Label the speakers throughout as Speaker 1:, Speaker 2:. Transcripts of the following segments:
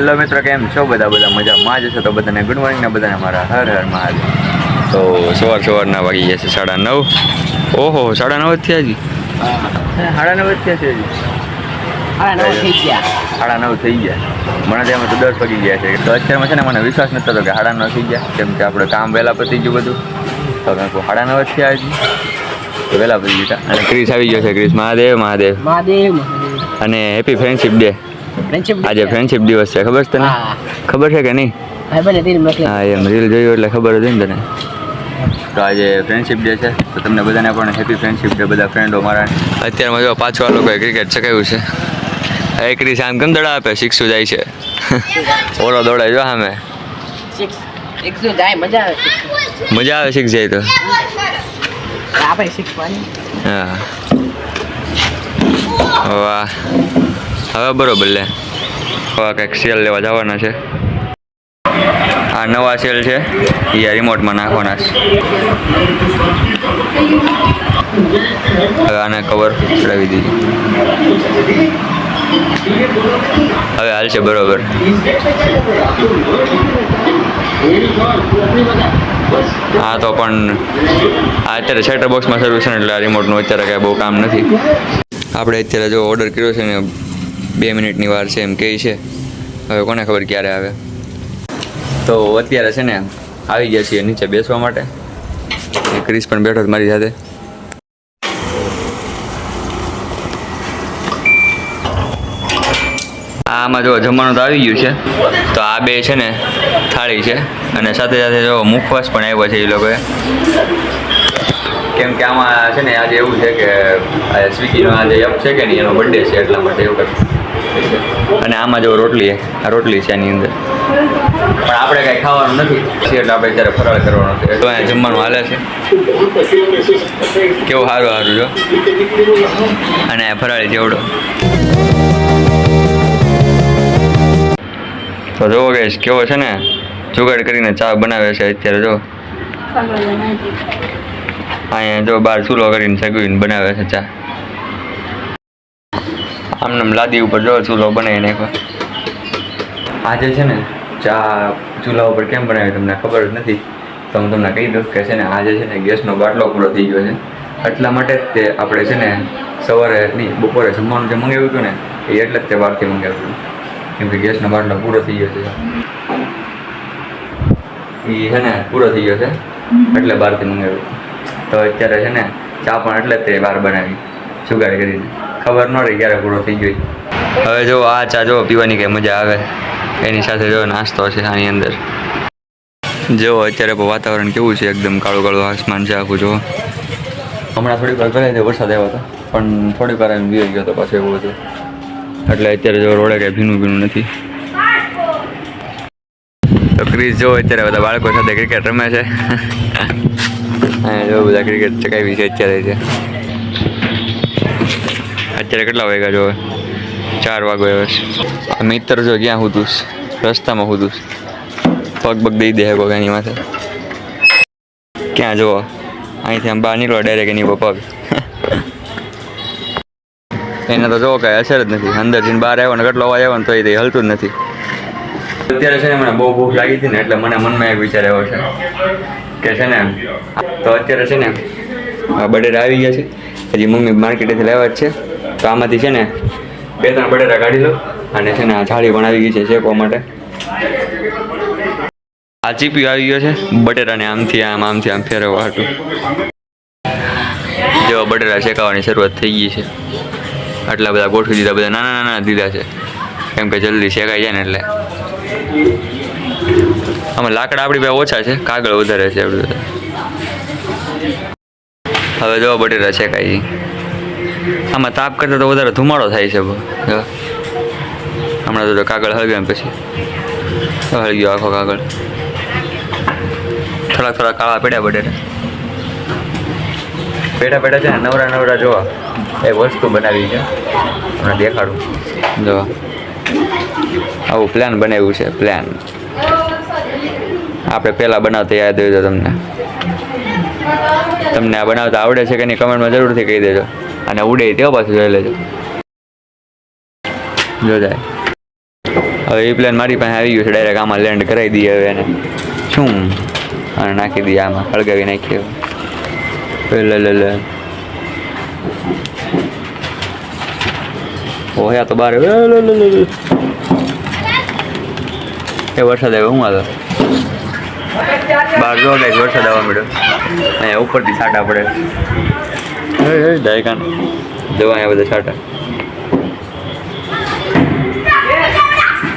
Speaker 1: Hello મિત્રો કેમ છો? બધા બધા મજામાં જ છો તો બધાને ગુડ મોર્નિંગ ને બધાને મારા હર હર મહાદેવ. તો સવાર સવારના વાગી ગયા છે સાડા નવ. ઓહો સાડા નવ જ થયા જી સાડા નવ જ થયા છે સાડા નવ થઈ ગયા. મને ત્યાં તો દસ વાગી ગયા છે. તો અત્યારમાં છે ને મને વિશ્વાસ નથી થતો કે સાડા નવ થઈ ગયા. કેમ કે આપણે કામ વહેલા પતી ગયું બધું. તો મેં સાડા નવ જ થયા હજી. તો વહેલા પતી ગયા અને ક્રિસ આવી ગયો છે. ક્રિસ મહાદેવ મહાદેવ.
Speaker 2: મહાદેવ
Speaker 1: અને હેપી ફ્રેન્ડશિપ ડે આજે ફ્રેન્ડશિપ દિવસ છે ખબર છે તને? ખબર છે કે નહીં? હા એમ રીલ જોયું એટલે ખબર હતી ને તને? તો આજે ફ્રેન્ડશિપ ડે છે તો તમને બધાને પણ હેપી ફ્રેન્ડશિપ ડે બધા ફ્રેન્ડો મારા. અત્યારમાં જો પાછો આ લોકોએ ક્રિકેટ ચકાયું છે. એક રીસ આમ કેમ દડા આપે શિક્ષુ જાય છે. ઓલો દોડાય જો સામે.
Speaker 2: સિક્સ સિક્સ મજા આવે.
Speaker 1: મજા આવે શીખ જાય તો.
Speaker 2: આપણે સિક્સ
Speaker 1: હા. વાહ. હવે બરોબર લે. હવે કંઈક સેલ લેવા જવાના છે. આ નવા સેલ છે. એ આ રિમોટમાં નાખવાના છે. હવે આને કવર ચડાવી દીધી. હવે હાલ છે બરોબર. હા તો પણ અત્યારે સેટર બોક્સમાં સર્વિસ એટલે આ રિમોટનું અત્યારે કાંઈ બહુ કામ નથી. આપણે અત્યારે જો ઓર્ડર કર્યો છે ને બે મિનિટની વાર છે એમ કહે છે. હવે કોને ખબર ક્યારે આવે? તો અત્યારે છે ને આવી ગયા છીએ નીચે બેસવા માટે. ક્રિસ પણ બેઠો મારી સાથે. આમાં જો જમવાનું તો આવી ગયું છે. તો આ બે છે ને થાળી છે. અને સાથે સાથે જો મુખવાસ પણ આવ્યો છે એ લોકોએ. કેમ કે આમાં છે ને આજે એવું છે કે સ્વિગીનો આજે એપ છે કે નહીં, એનો બર્થડે છે એટલા માટે એવું કંઈક અને આમાં જો રોટલી આ રોટલી છે આની અંદર. પણ આપણે કાંઈ ખાવાનું નથી એટલે આપણે અત્યારે ફરાળ કરવાનો છે. તો અહીંયા જમવાનું હાલે છે. કેવું સારું સારું જો. અને આ ફરાળી જેવડો. તો જોવો ગઈશ કેવો છે ને? જુગાડ કરીને ચા બનાવે છે અત્યારે જો. અહીંયા જો બાર ચૂલો કરીને સગવીને બનાવે છે ચા. આમને લાદી ઉપર જો ચૂલો બનાવી આજે છે ને, ચા ચૂલા ઉપર કેમ બનાવી તમને ખબર જ નથી, તો હું તમને કહી દઉં કે છે ને આજે છે ને, ગેસનો બાટલો પૂરો થઈ ગયો છે. એટલા માટે જ તે આપણે છે ને, સવારે નહીં, બપોરે જમવાનું જે મંગાવ્યું હતું ને, એ એટલે જ તે બહારથી મંગાવ્યું હતું. કેમ કે ગેસનો બાટલો પૂરો થઈ ગયો છે. એ છે ને, પૂરો થઈ ગયો છે, એટલે બહારથી મંગાવ્યું. તો અત્યારે છે ને, ચા પણ એટલે જ તે બહાર બનાવી સુગાડ કરીને. ખબર ન રહી ક્યારે પૂરો થઈ ગયો. હવે જો આ ચા જો પીવાની કંઈ મજા આવે. એની સાથે જો નાસ્તો છે આની અંદર. જો અત્યારે વાતાવરણ કેવું છે એકદમ કાળું કાળું આસમાન છે આખું જો. હમણાં થોડીક વાર પહેલાં વરસાદ આવ્યો હતો પણ થોડીક વાર એમ વી ગયો હતો પાછો એવું હતું. એટલે અત્યારે જો રોડે કાંઈ ભીનું ભીનું નથી. તો ક્રિસ જો અત્યારે બધા બાળકો સાથે ક્રિકેટ રમે છે. જો બધા ક્રિકેટ ચકાવી છે અત્યારે છે અત્યારે કેટલા વાગ્યા જો? ચાર વાગે આવ્યો મિત્ર જો ક્યાં હુતું રસ્તામાં હુતું પગ પગ દઈ દે કોઈ એની માથે. ક્યાં જુઓ? અહીંથી આમ બહાર નીકળો ડાયરેક્ટ એની પગ. એને તો જો કાંઈ અસર જ નથી. અંદર જઈને બહાર આવ્યો ને કેટલો અવાજ આવ્યો ને તો એ હલતું જ નથી. અત્યારે છે ને મને બહુ ભૂખ લાગી હતી ને એટલે મને મનમાં એક વિચાર આવ્યો છે. કે છે ને, તો અત્યારે છે ને બટેટા આવી ગયા છે. હજી મમ્મી માર્કેટેથી લાવ્યા જ છે. તો આમાંથી છે ને બે ત્રણ બટેટા કાઢી લો અને છે ને આ જાળી પણ આવી ગઈ છે શેકવા માટે. આ ચીપી આવી ગયો છે, બટેટાને આમથી આમ આમથી આમ ફેરવવા હતું જેવા બટેટા શેકાવાની શરૂઆત થઈ ગઈ છે. આટલા બધા ગોઠવી દીધા, બધા નાના નાના દીધા છે. કેમ કે જલ્દી શેકાઈ જાય ને એટલે. આમાં લાકડા આપણી પાસે ઓછા છે, કાગળ વધારે છે આપણી હવે જો બટેટા શેકાઈ. આમાં તાપ કરતાં તો વધારે ધુમાડો થાય છે. હમણાં તો કાગળ હળગ્યો પછી પછી. હળગ્યો આખો કાગળ. થોડા થોડા કાળા પડ્યા બટેટા પેઢા પેઢા છે નવરા નવરા જોવા. એ વસ્તુ બનાવી છે. હમણાં દેખાડું. જોવા આવું પ્લાન બનાવ્યું છે પ્લાન આપણે પહેલાં બનાવતા યાદ હોય તમને. તમને આ બનાવતા આવડે છે કે નહીં કમેન્ટમાં જરૂરથી કહી દેજો. અને ઉડે તેઓ પાછું જોઈ લેજો. જો જાય. હવે એ પ્લાન મારી પાસે આવી ગયું છે ડાયરેક્ટ આમાં લેન્ડ કરાવી દઈએ હવે એને. શું? અને નાખી દઈએ આમાં, હળગાવી નાખીએ લે લે લે. ઓહે આ તો લે. એ વરસાદ આવ્યો, હું આવ્યો? બહાર જો ગાઈસ, વરસાદ આવવા મળ્યો અહીંયા ઉપરથી સાટા પડે.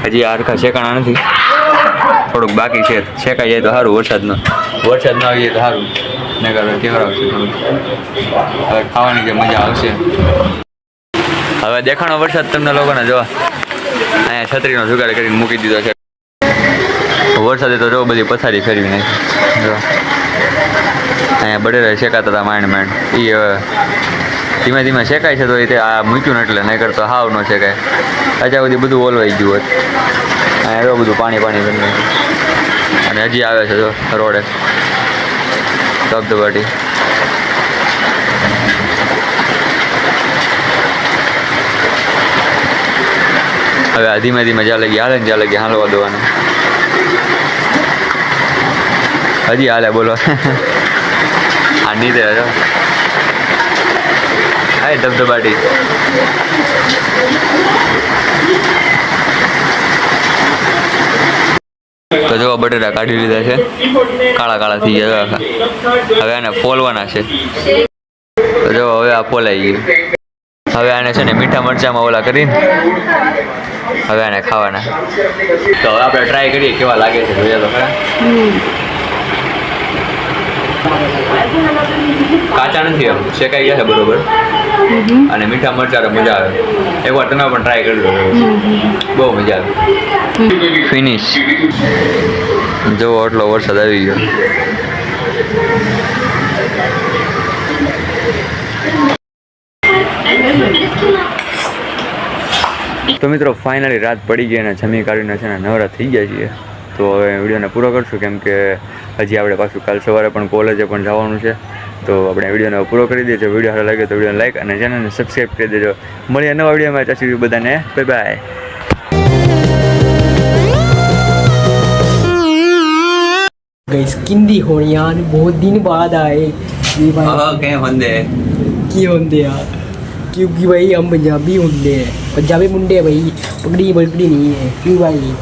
Speaker 1: હજી આ શેકાણા નથી. થોડુંક બાકી છે. શેકાઈ જાય તો સારું વરસાદ નો વરસાદ ન આવી જાય તો સારું. નગર કેવર આવશે હવે ખાવાની જે મજા આવશે. હવે દેખાણો વરસાદ તમને લોકોને જોવા. અહીંયા છત્રીનો જુગાડ કરીને મૂકી દીધો છે. વરસાદે તો જો બધી પથારી ફેરવી નાખી. જો. અહીંયા બટેરા શેકાતા હતા માંડ માંડ. એ ધીમે ધીમે શેકાય છે તો એ આ મૂક્યું ને એટલે નહીં કરતો હાવ ન શેકાય. અત્યાર સુધી બધું ઓલવાઈ ગયું હોત. અહીંયા જો બધું પાણી પાણી કરી અને હજી આવે છે જો રોડે. ધબધબાટી. હવે આ ધીમે ધીમે જ્યાં લગી હાલે જ્યાં લગી હાલવા દેવાનું. હજી હાલે બોલો. આ દે હાય, ધબધબાટી. તો જો બટેટા કાઢી લીધા છે. કાળા કાળા થઈ ગયા આખા. હવે આને ફોલવાના છે. તો જો હવે આ ફોલાઈ ગયું. હવે આને છે ને મીઠા મરચામાં ઓલા કરીને હવે આને ખાવાના. તો હવે આપણે ટ્રાય કરીએ કેવા લાગે છે જોઈએ તો ખરા કાચા નથી એમ. શેકાઈ ગયા છે બરોબર. અને મીઠા મરચાં મજા આવે. એકવાર તમે પણ ટ્રાય કરજો બહુ મજા આવે. ફિનિશ જો આટલો વરસાદ આવી ગયો. તો મિત્રો ફાઇનલી રાત પડી ગઈ અને જમી કાઢીને છે ને નવરા થઈ ગયા છીએ. તો હવે વિડીયોને પૂરો કરશું કેમ કે હજી આપણે પાછું કાલ સવારે પણ કોલેજે પણ જવાનું છે તો આપણે વિડીયોને હવે પૂરો કરી દઈએ જો વિડીયો સારો લાગે તો વિડીયોને લાઈક અને ચેનલને સબસ્ક્રાઈબ કરી દેજો મળીએ નવા વિડીયોમાં ત્યાં સુધી બધાને બાય બાય
Speaker 2: गाइस किंदी हो यार बहुत दिन बाद आए ये भाई
Speaker 1: કઈ હોંદે
Speaker 2: की होंगे यार क्योंकि भाई हम पंजाबी होंगे हैं पंजाबी मुंडे हैं भाई पगड़ी बगड़ी नहीं है क्यों भाई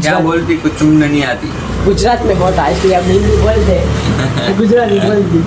Speaker 2: क्या
Speaker 1: बोलती? कुछ समझ नहीं आती।
Speaker 2: गुजरात में होता है इसलिए अब हिंदी बोलते हैं गुजराती बोलती